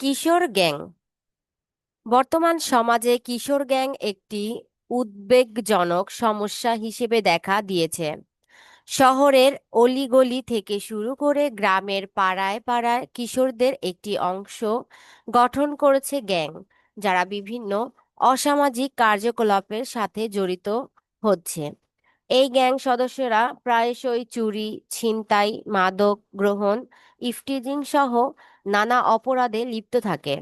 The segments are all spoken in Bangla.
কিশোর গ্যাং। বর্তমান সমাজে কিশোর গ্যাং একটি উদ্বেগজনক সমস্যা হিসেবে দেখা দিয়েছে। শহরের অলিগলি থেকে শুরু করে গ্রামের পাড়ায় পাড়ায় কিশোরদের একটি অংশ গঠন করেছে গ্যাং, যারা বিভিন্ন অসামাজিক কার্যকলাপের সাথে জড়িত হচ্ছে। এই গ্যাং সদস্যরা প্রায়শই চুরি, ছিনতাই, মাদক গ্রহণ, ইফটিজিং সহ নানা অপরাধে লিপ্ত থাকে।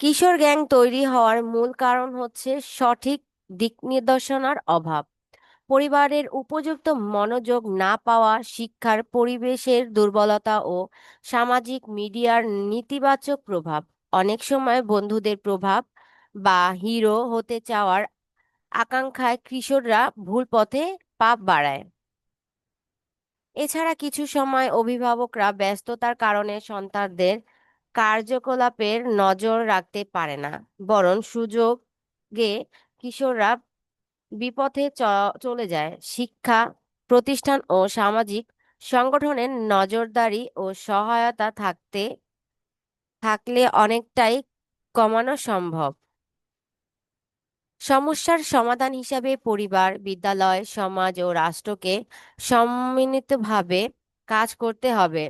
কিশোর গ্যাং তৈরি হওয়ার মূল কারণ হচ্ছে সঠিক দিক নির্দেশনার অভাব। পরিবারের উপযুক্ত মনোযোগ না পাওয়া, শিক্ষার পরিবেশের দুর্বলতা ও সামাজিক মিডিয়ার নেতিবাচক প্রভাব, অনেক সময় বন্ধুদের প্রভাব বা হিরো হতে চাওয়ার আকাঙ্ক্ষায় কিশোররা ভুল পথে পাপ বাড়ায়। এছাড়া কিছু সময় অভিভাবকরা ব্যস্ততার কারণে সন্তানদের কার্যকলাপের নজর রাখতে পারে না, বরং সুযোগে কিশোররা বিপথে চলে যায়। শিক্ষা, প্রতিষ্ঠান ও সামাজিক সংগঠনের নজরদারি ও সহায়তা থাকতে, থাকলে অনেকটাই কমানো সম্ভব। সমস্যার সমাধান হিসাবে পরিবার, বিদ্যালয়, সমাজ ও রাষ্ট্রকে সম্মিলিতভাবে কাজ করতে হবে।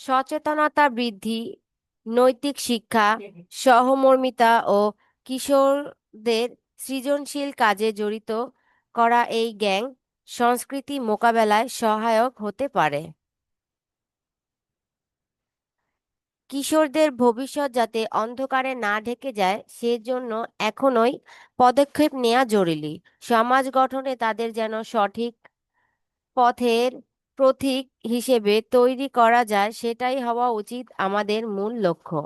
সচেতনতা বৃদ্ধি, নৈতিক শিক্ষা, সহমর্মিতা ও কিশোরদের সৃজনশীল কাজে জড়িত করা এই গ্যাং সংস্কৃতি মোকাবেলায় সহায়ক হতে পারে। কিশোরদের ভবিষ্যৎ যাতে অন্ধকারে না ঢেকে যায়, সেজন্য এখনই পদক্ষেপ নেওয়া জরুরি। সমাজ গঠনে তাদের যেন সঠিক পথের প্রতীক হিসেবে তৈরি করা যায়, সেটাই হওয়া উচিত আমাদের মূল লক্ষ্য।